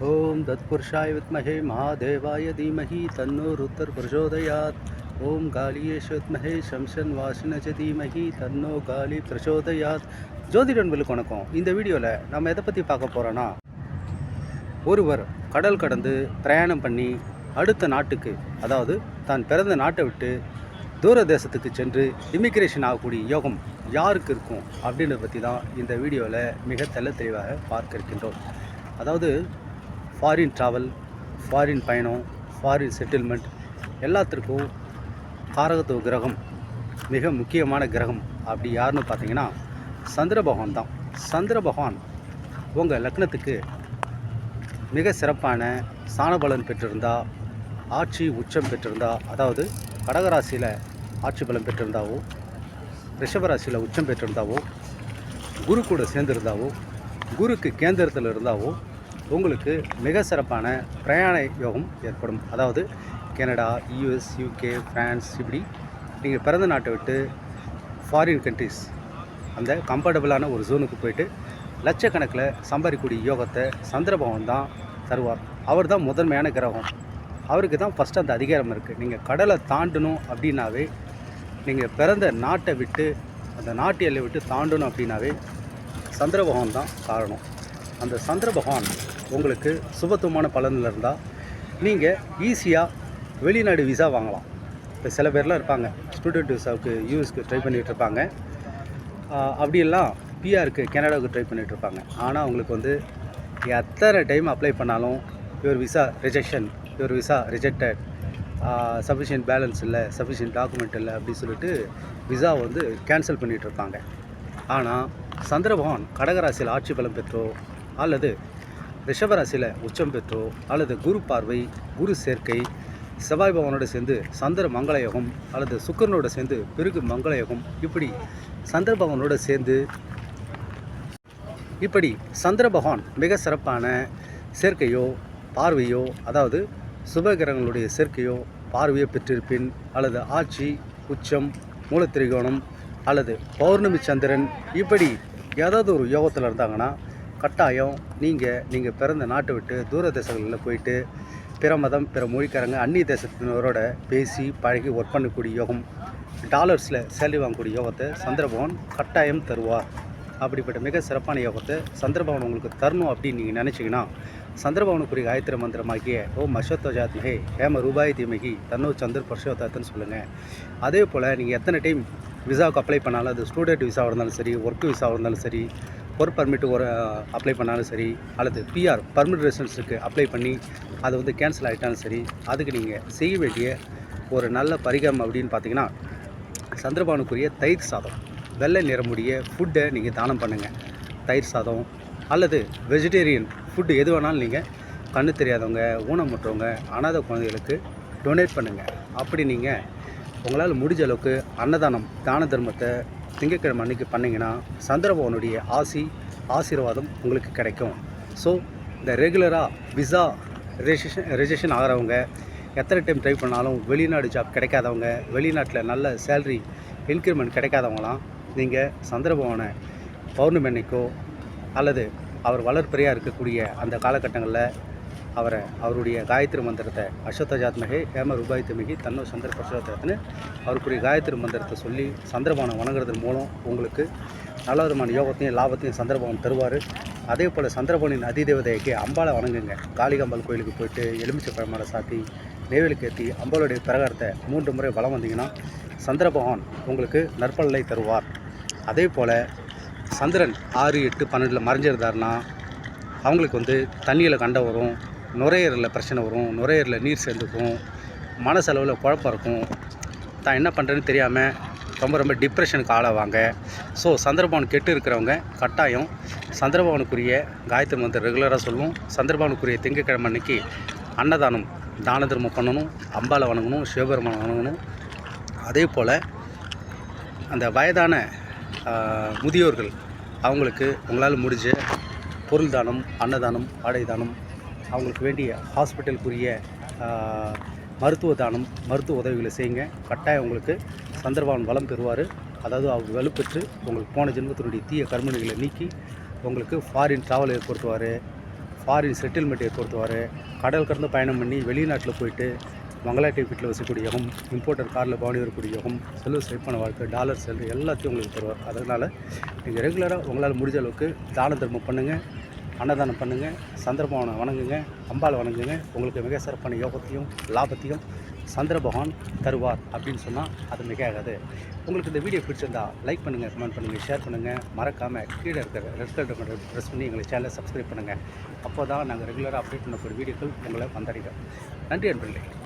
ஓம் தத்புருஷாய வித்மஹே மகாதேவாய தீமஹி தன்னோ ருத்தர் பிரச்சோதயாத் ஓம் காளியேஷ சம்சன் வாசினஜ தீமஹி தன்னோ காலி பிரச்சோதயாத் ஜோதிடன்களுக்கு வணக்கம் இந்த வீடியோவில் நம்ம எதை பற்றி பார்க்க போகிறோன்னா ஒருவர் கடல் கடந்து பிரயாணம் பண்ணி அடுத்த நாட்டுக்கு அதாவது தான் பிறந்த நாட்டை விட்டு தூர தேசத்துக்கு சென்று இமிக்ரேஷன் ஆகக்கூடிய யோகம் யாருக்கு இருக்கும் அப்படின்றத பற்றி தான் இந்த வீடியோவில் மிக தெல்ல தெளிவாக பார்க்க இருக்கின்றோம் அதாவது ஃபாரின் ட்ராவல் ஃபாரின் பயணம் ஃபாரின் செட்டில்மெண்ட் எல்லாத்திற்கும் காரகத்துவ கிரகம் மிக முக்கியமான கிரகம் அப்படி யாருன்னு பார்த்தீங்கன்னா சந்திர பகவான் தான். சந்திர பகவான் உங்கள் லக்னத்துக்கு மிக சிறப்பான சாணபலன் பெற்றிருந்தா ஆட்சி உச்சம் பெற்றிருந்தா அதாவது கடகராசியில் ஆட்சி பலம் பெற்றிருந்தாவோ ரிஷபராசியில் உச்சம் பெற்றிருந்தாவோ குரு கூட சேர்ந்திருந்தாவோ குருக்கு கேந்திரத்தில் இருந்தாவோ உங்களுக்கு மிக சிறப்பான பிரயாண யோகம் ஏற்படும். அதாவது கனடா யூஎஸ் யூகே ஃப்ரான்ஸ் இப்படி நீங்கள் பிறந்த நாட்டை விட்டு ஃபாரின் கண்ட்ரிஸ் அந்த கம்ஃபர்டபுளான ஒரு ஜோனுக்கு போயிட்டு லட்சக்கணக்கில் சம்பாதிக்கக்கூடிய யோகத்தை சந்திரபவன் தான் தருவார். அவர் தான் முதன்மையான கிரகம். அவருக்கு தான் ஃபஸ்ட்டு அந்த அதிகாரம் இருக்குது நீங்கள் கடலை தாண்டணும் அப்படின்னாவே நீங்கள் பிறந்த நாட்டை விட்டு அந்த நாட்டு எல்லை விட்டு தாண்டணும் அப்படின்னாவே சந்திர பகவான் தான் காரணம். அந்த சந்திர பகவான் உங்களுக்கு சுபத்துவமான பலனில் இருந்தால் நீங்கள் ஈஸியாக வெளிநாடு விசா வாங்கலாம். இப்போ சில பேர்லாம் இருப்பாங்க. ஸ்டூடெண்ட் விசாவுக்கு யூஎஸ்க்கு ட்ரை பண்ணிகிட்டு இருப்பாங்க. அப்படியெல்லாம் பிஆருக்கு கனடாவுக்கு ட்ரை பண்ணிகிட்டு இருப்பாங்க. ஆனால் அவங்களுக்கு வந்து எத்தனை டைம் அப்ளை பண்ணாலும் your visa rejection your visa rejected sufficient balance இல்லை சஃபிஷியன்ட் டாக்குமெண்ட் இல்லை அப்படின்னு சொல்லிட்டு விசா வந்து கேன்சல் பண்ணிகிட்டு இருப்பாங்க. ஆனால் சந்திரபவான் கடகராசியில் ஆட்சி பலம் பெற்றோ அல்லது ரிஷபராசியில் உச்சம் பெற்றோ அல்லது குரு பார்வை குரு சேர்க்கை செவ்வாய் பவனோடு சேர்ந்து சந்திர மங்களயோகம் அல்லது சுக்கரனோடு சேர்ந்து பிறகு மங்களயோகம் இப்படி சந்திர பவனோடு சேர்ந்து இப்படி சந்திர பகவான் மிக சிறப்பான சேர்க்கையோ பார்வையோ அதாவது சுபகிரகங்களுடைய சேர்க்கையோ பார்வையோ பெற்றிருப்பின் அல்லது ஆட்சி உச்சம் மூலத்திரிகோணம் அல்லது பௌர்ணமி சந்திரன் இப்படி ஏதாவது ஒரு யோகத்தில் இருந்தாங்கன்னா கட்டாயம் நீங்கள் நீங்கள் பிறந்த நாட்டை விட்டு தூர தேசங்களில் போயிட்டு பிற மதம் பிற மொழிக்காரங்க அந்நிய தேசத்தினரோட பேசி பழகி ஒர்க் பண்ணக்கூடிய யோகம் டாலர்ஸில் சேலரி வாங்கக்கூடிய யோகத்தை சந்திரபவன் கட்டாயம் தருவார். அப்படிப்பட்ட மிக சிறப்பான யோகத்தை சந்திரபவன் உங்களுக்கு தரணும் அப்படின்னு நீங்கள் நினச்சிங்கன்னா சந்திரபவனுக்குரிய காயத்ரி மந்திரமாகிய ஓ மஷத்வஜாத்மிகே ஹேம ரூபாய் தீமகி தன்னோ சந்திர பர்ஷோதாத்தன்னு சொல்லுங்கள் அதே போல் நீங்கள் எத்தனை டைம் விசாவுக்கு அப்ளை பண்ணாலும் அது ஸ்டூடெண்ட் விசாவாக இருந்தாலும் சரி ஒர்க் விசாவாக இருந்தாலும் சரி ஒர்க் பர்மிட் ஒரு அப்ளை பண்ணாலும் சரி அல்லது பிஆர் பர்மிட் ரெசிடென்ஸுக்கு அப்ளை பண்ணி அது வந்து கேன்சல் ஆகிட்டாலும் சரி அதுக்கு நீங்கள் செய்ய வேண்டிய ஒரு நல்ல பரிகாரம் அப்படின்னு பார்த்தீங்கன்னா சந்திரபானுக்குரிய தயிர் சாதம். வெள்ளை நிறமுடைய ஃபுட்டை நீங்கள் தானம் பண்ணுங்கள் தயிர் சாதம் அல்லது வெஜிடேரியன் ஃபுட்டு எது வேணாலும் நீங்கள் கண்ணு தெரியாதவங்க ஊனமுற்றவங்க அனாதை குழந்தைகளுக்கு டொனேட் பண்ணுங்கள் அப்படி நீங்கள் உங்களால் முடிஞ்ச அளவுக்கு அன்னதானம் தான தர்மத்தை திங்கட்கிழமை அன்னைக்கு பண்ணிங்கன்னா சந்திரபவனுடைய ஆசி ஆசீர்வாதம் உங்களுக்கு கிடைக்கும். ஸோ இந்த ரெகுலராக விசா ரெஜிஸ்ட்ரேஷன் ரெஜிஸ்ட்ரேஷன் ஆகிறவங்க எத்தனை டைம் ட்ரை பண்ணாலும் வெளிநாடு ஜாப் கிடைக்காதவங்க வெளிநாட்டில் நல்ல சேல்ரி இன்க்ரிமெண்ட் கிடைக்காதவங்களாம் நீங்கள் சந்திரபவனை பௌர்ணமி அன்னைக்கோ அல்லது அவர் வளர்ப்பறையாக இருக்கக்கூடிய அந்த காலகட்டங்களில் அவரை அவருடைய காயத்ரி மந்திரத்தை அஸ்வத்தஜாத்மகே ஹேம ரூபாய் தமிகி தன்னோ சந்திர பரசுவத்தன்னு அவருக்குரிய காயத்ரி மந்திரத்தை சொல்லி சந்திரபவனை வணங்குறதன் மூலம் உங்களுக்கு நல்ல விதமான யோகத்தையும் லாபத்தையும் சந்திரபவன் தருவார். அதே போல் சந்திரபவனின் அதிதேவதைக்கு அம்பாளை வணங்குங்க. காளிகாம்பாள் கோயிலுக்கு போயிட்டு எலுமிச்சை பழமலை சாத்தி நெய்வேலுக்கு ஏற்றி அம்பாளுடைய பிரகாரத்தை மூன்று முறை வலம் வந்தீங்கன்னா சந்திரபகவான் உங்களுக்கு நற்பலனை தருவார். அதே போல் சந்திரன் ஆறு எட்டு பன்னெண்டில் மறைஞ்சிருந்தாருன்னா அவங்களுக்கு வந்து தண்ணியில் கண்ட வரும். நுரையீரலில் பிரச்சனை வரும் நுரையீரலில் நீர் சேர்ந்துக்கும் மனசளவில் குழப்பம் இருக்கும். தான் என்ன பண்ணுறேன்னு தெரியாமல் ரொம்ப ரொம்ப டிப்ரெஷனுக்கு ஆளாவாங்க. ஸோ சந்திரபவன் கெட்டு இருக்கிறவங்க கட்டாயம் சந்திரபவனுக்குரிய காயத்ரி மந்திரம் ரெகுலராக சொல்லுவோம். சந்திரபவனுக்குரிய திங்கக்கிழமை அன்னைக்கு அன்னதானம் தான தர்மம் பண்ணணும் அம்பாலை வணங்கணும் சிவபெருமானை வணங்கணும். அதே போல் அந்த வயதான முதியோர்கள் அவங்களுக்கு உங்களால் முடிஞ்ச பொருள் தானம் அன்னதானம் ஆடை தானம் அவங்களுக்கு வேண்டிய ஹாஸ்பிட்டலுக்குரிய மருத்துவ தானம் மருத்துவ உதவிகளை செய்யுங்க. கட்டாயம் உங்களுக்கு சந்தர்பான் வளம் பெறுவார். அதாவது அவர் வலுப்பெற்று உங்களுக்கு போன ஜென்மத்தினுடைய தீய கர்மணிகளை நீக்கி உங்களுக்கு ஃபாரின் ட்ராவல் ஏற்படுத்துவார் ஃபாரின் செட்டில்மெண்ட் ஏற்படுத்துவார் கடல் கடந்து பயணம் பண்ணி வெளிநாட்டில் போயிட்டு மங்களாட்டி வீட்டில் வசக்கூடிய யோகம் இம்போர்ட்டர் காரில் பவனி வரக்கூடிய யோகம் செல்வ செழிப்பான வாழ்க்கை டாலர் செல்வம் எல்லாத்தையும் உங்களுக்கு தருவார். அதனால் நீங்கள் ரெகுலராக உங்களால் முடிஞ்ச அளவுக்கு தான தர்மம் பண்ணுங்கள் அன்னதானம் பண்ணுங்கள் சந்திரபவனை வணங்குங்க அம்பாள் வணங்குங்க. உங்களுக்கு மிக சிறப்பான யோகத்தையும் லாபத்தையும் சந்திர பகவான் தருவார் அப்படின்னு சொன்னால் அது மிக ஆகாது உங்களுக்கு இந்த வீடியோ பிடிச்சிருந்தா லைக் பண்ணுங்கள் கமெண்ட் பண்ணுங்கள் ஷேர் பண்ணுங்கள் மறக்காமல் கீழே இருக்கிற ரெட் கலர் ப்ரெஸ் பண்ணி எங்களை சேனலை சப்ஸ்கிரைப் பண்ணுங்கள் அப்போ தான் நாங்கள் ரெகுலராக அப்டேட் பண்ணக்கூடிய வீடியோக்கள் உங்களை வந்தடைகிறோம் நன்றி அன்பர்களே.